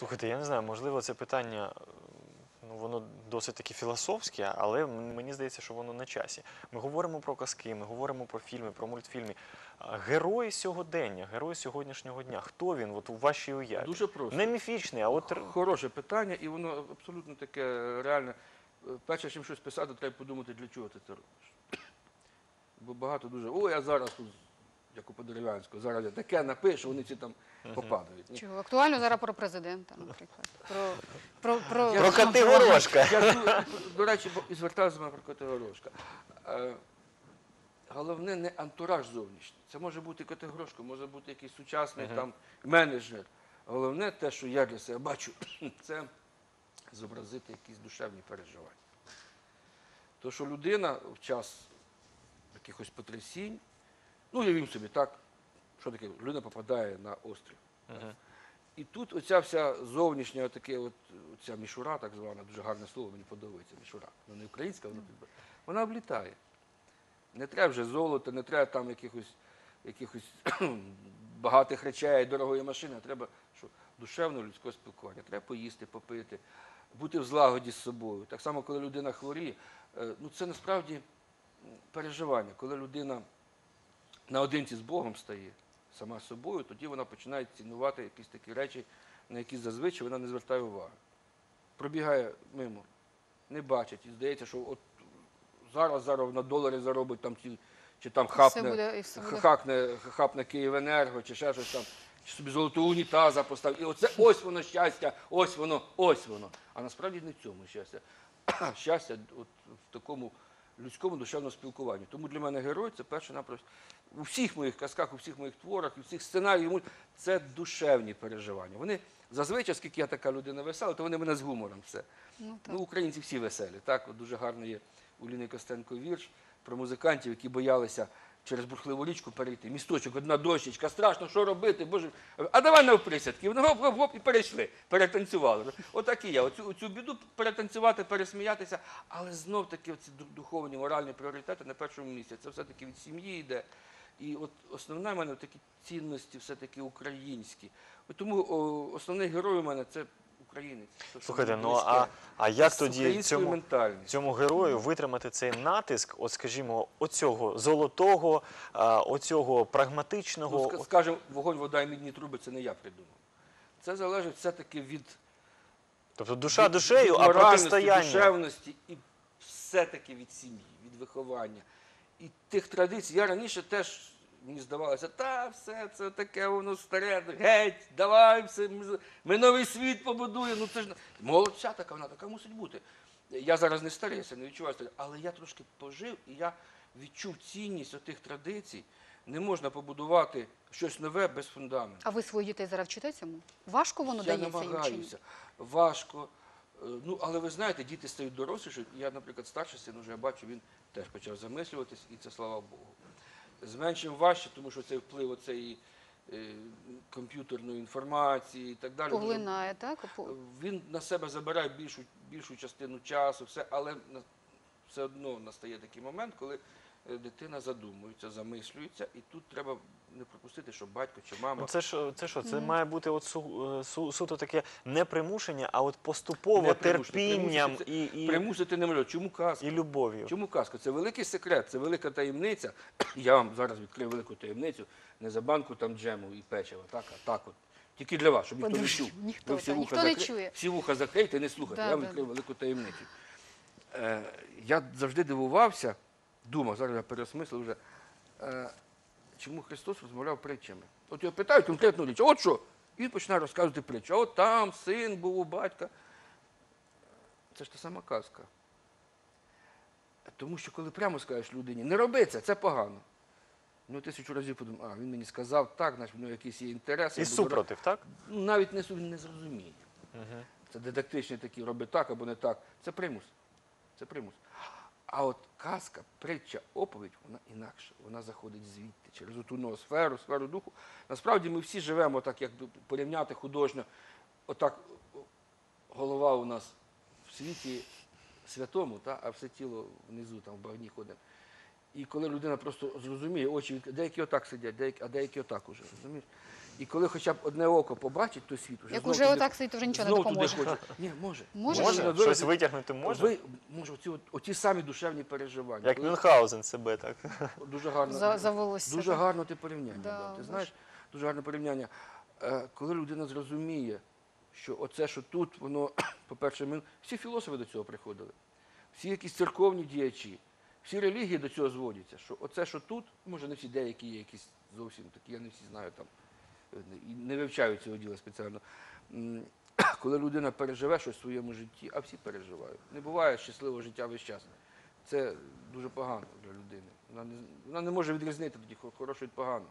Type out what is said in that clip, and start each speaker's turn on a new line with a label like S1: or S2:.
S1: Слухайте, я не знаю, можливо, це питання. е, Ну, воно досить таки філософське, але мені здається, що воно на часі. Ми говоримо про казки, ми говоримо про фільми, про мультфільми. А Герої сьогодення, герої сьогоднішнього дня. Хто він от у вашій уяві?
S2: Дуже просто.
S1: Не міфічний, а от
S2: Хороше питання, і воно абсолютно таке реальне. Е, Перше, чим щось писати, треба подумати, для чого ти це робиш. Бо багато дуже, о, я зараз тут, як у Подерев'янського, зараз я таке напишу, вони всі там попадають. Ні.
S3: Чого актуально зараз про президента, наприклад. Про, про.
S2: Я ну, до речі, бо- і звертався з мене про Категорошка. Е, Головне не антураж зовнішній. Це може бути Категорошка, може бути якийсь сучасний там менеджер. Головне те, що я для себе бачу, це зобразити якісь душевні переживання. То, що людина в час якихось потрясінь, ну, уявімо собі, так, що таке, людина попадає на острів. І тут оця вся зовнішня, таке от, оця мішура, так звана, дуже гарне слово, мені подобається мішура. Вона не українська, вона підб... вона облітає. Не треба вже золота, не треба там якихось, якихось багатих речей, дорогої машини, а треба що, душевного людського спілкування. Треба поїсти, попити, бути в злагоді з собою. Так само, коли людина хворіє, е, ну це насправді переживання. Коли людина наодинці з Богом стає сама собою, тоді вона починає цінувати якісь такі речі, на які зазвичай вона не звертає уваги. Пробігає мимо, не бачить, і здається, що от зараз зараз на долари заробить там ці, чи там
S3: все
S2: хапне,
S3: буде, все буде.
S2: хакне, хапне Київенерго, чи ще щось там, чи собі золотого унітаза поставить. І оце ось воно щастя, ось воно, ось воно. А насправді не в цьому щастя. щастя от, в такому людському душевному спілкуванню. Тому для мене герой це перше напросто. У всіх моїх казках, у всіх моїх творах, у всіх сценаріях це душевні переживання. Вони зазвичай, оскільки я така людина весела, то вони мене з гумором все.
S3: Ну, так.
S2: Ну, українці всі веселі. Так, от дуже гарно є у Ліни Костенко вірш про музикантів, які боялися через бурхливу річку перейти. Місточок, одна дощечка, страшно, що робити? Боже, а давай на присядки. Вони гоп, гоп, гоп і перейшли, перетанцювали. Отак і я. Оцю, оцю біду перетанцювати, пересміятися, але знов таки ці духовні, моральні пріоритети на першому місці. Це все-таки від сім'ї йде. І от основна в мене такі цінності все-таки українські. Тому о, основний герой у мене це українець. Що
S1: слухайте, ну
S2: близьке.
S1: а, а як
S2: З
S1: тоді
S2: українською
S1: цьому,
S2: ментальністю.
S1: цьому герою витримати цей натиск, от скажімо, оцього золотого, а, оцього прагматичного.
S2: Ну, ска- скажем, вогонь, вода і мідні труби це не я придумав. Це залежить все-таки від,
S1: Тобто душа
S2: від,
S1: душею,
S2: від
S1: а
S2: моральності,
S1: протистояння.
S2: душевності і все-таки від сім'ї, від виховання. І тих традицій. Я раніше теж мені здавалося, та все це таке, воно старе, геть, давай, все, ми, новий світ побудуємо. Ну це ж молодь вся така, вона така мусить бути. Я зараз не старий, я не відчуваю старий, але я трошки пожив і я відчув цінність отих традицій. Не можна побудувати щось нове без фундаменту.
S3: А ви своїх дітей зараз вчите цьому? Важко воно
S2: Я
S3: дається ні?
S2: намагаюся. Важко. Е, Ну, але ви знаєте, діти стають доросліші. Я, наприклад, старший син, вже я бачу, він теж почав замислюватись, і це слава Богу. З меншим важче, тому що цей вплив оцеї е, комп'ютерної інформації і так далі.
S3: Поглинає, так?
S2: Він на себе забирає більшу, більшу частину часу, все, але на- все одно настає такий момент, коли е, дитина задумується, замислюється, і тут треба не пропустити, що батько чи мама
S1: Ну, це ж це що? Це має бути от су, е, су, суто таке не примушення, а от поступово
S2: Не
S1: терпінням
S2: Примусити
S1: і, і,
S2: примусити не можна. Чому казка?
S1: і любов'ю.
S2: Чому казка? Це великий секрет, це велика таємниця. Я вам зараз відкрию велику таємницю, не за банку там джему і печива, так, а так от. Тільки для вас, щоб ніхто не чув.
S3: ніхто,
S2: Ви всі
S3: та,
S2: вуха
S3: ніхто не
S2: закри-
S3: чує.
S2: Всі вуха закрийте і не слухайте.
S3: Да,
S2: я вам
S3: да,
S2: відкрию
S3: да.
S2: велику таємницю. Е, я завжди дивувався, думав, зараз я переосмислив вже, е, чому Христос розмовляв притчами. От його питають конкретну річ, от що? І він починає розказувати притчу. А от там син був у батька. Це ж та сама казка. Тому що коли прямо скажеш людині, не роби це, це погано. Ну, тисячу разів подумав, а він мені сказав так, значить, в нього якісь є інтереси.
S1: І супротив, так?
S2: Ну, навіть не, не зрозуміє.
S1: Угу.
S2: Це дидактичні такі, роби так або не так. Це примус. Це примус. А от казка, притча, оповідь, вона інакша. Вона заходить звідти, через ту ноосферу, сферу духу. Насправді ми всі живемо так, як порівняти художньо. Отак голова у нас в світі святому, та, а все тіло внизу, там в багні ходить. І коли людина просто зрозуміє, очі деякі отак сидять, деякі, а деякі отак уже. Розумієш? І коли хоча б одне око побачить той світ, вже
S3: Як уже
S2: туди-
S3: отак сидить, вже нічого не
S2: знов туди
S3: допоможе.
S2: хоче. Ні, може.
S3: Може?
S1: Може? Щось витягнути може?
S2: Ви, може, оці, от- оті самі душевні переживання.
S1: Як
S2: Коли-
S1: Мюнхгаузен себе так.
S2: Дуже гарно.
S3: За, за волосся.
S2: Дуже
S3: так.
S2: гарно ти порівняння.
S3: Да,
S2: дав. Ти знаєш, дуже гарне порівняння. Е, Коли людина зрозуміє, що оце, що тут, воно, по-перше, ми всі філософи до цього приходили, всі якісь церковні діячі, всі релігії до цього зводяться, що оце, що тут, може, не всі деякі є якісь зовсім такі, я не всі знаю там, не вивчаю цього діла спеціально. Коли людина переживе щось в своєму житті, а всі переживають. Не буває щасливого життя весь час. Це дуже погано для людини. Вона не, вона не може відрізнити тоді хо- хороше від поганого.